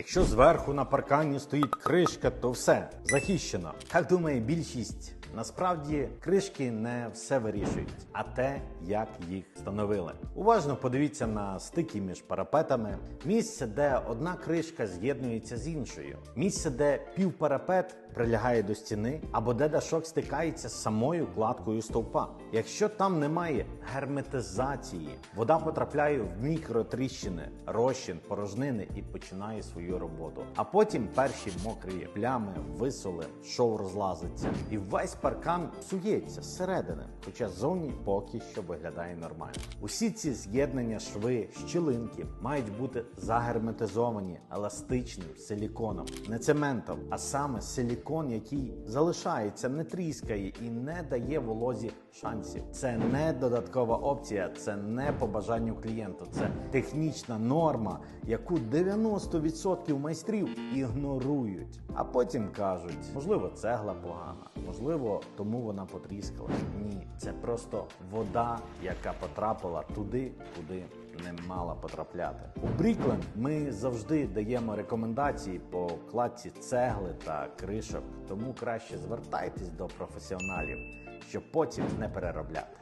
Якщо зверху на паркані стоїть кришка, то все захищено. Так думає більшість. Насправді кришки не все вирішують, а те, як їх встановили. Уважно подивіться на стики між парапетами, місце, де одна кришка з'єднується з іншою, місце, де півпарапет прилягає до стіни, або де дашок стикається з самою кладкою стовпа. Якщо там немає герметизації, вода потрапляє в мікротріщини, розчин, порожнини і починає свою роботу. А потім перші мокрі плями, висоли, шов розлазиться, і весь паркан псується зсередини, хоча ззовні поки що виглядає нормально. Усі ці з'єднання, шви, щілинки мають бути загерметизовані еластичним силіконом, не цементом, а саме силікон, який залишається, не тріскає і не дає волозі шансів. Це не додаткова опція, це не по бажанню клієнта, це технічна норма, яку 90% майстрів ігнорують. А потім кажуть, можливо, цегла погана, можливо, тому вона потріскалась. Ні, це просто вода, яка потрапила туди, куди не мала потрапляти. У Брікленд ми завжди даємо рекомендації по кладці цегли та кришок, тому краще звертайтесь до професіоналів, щоб потім не переробляти.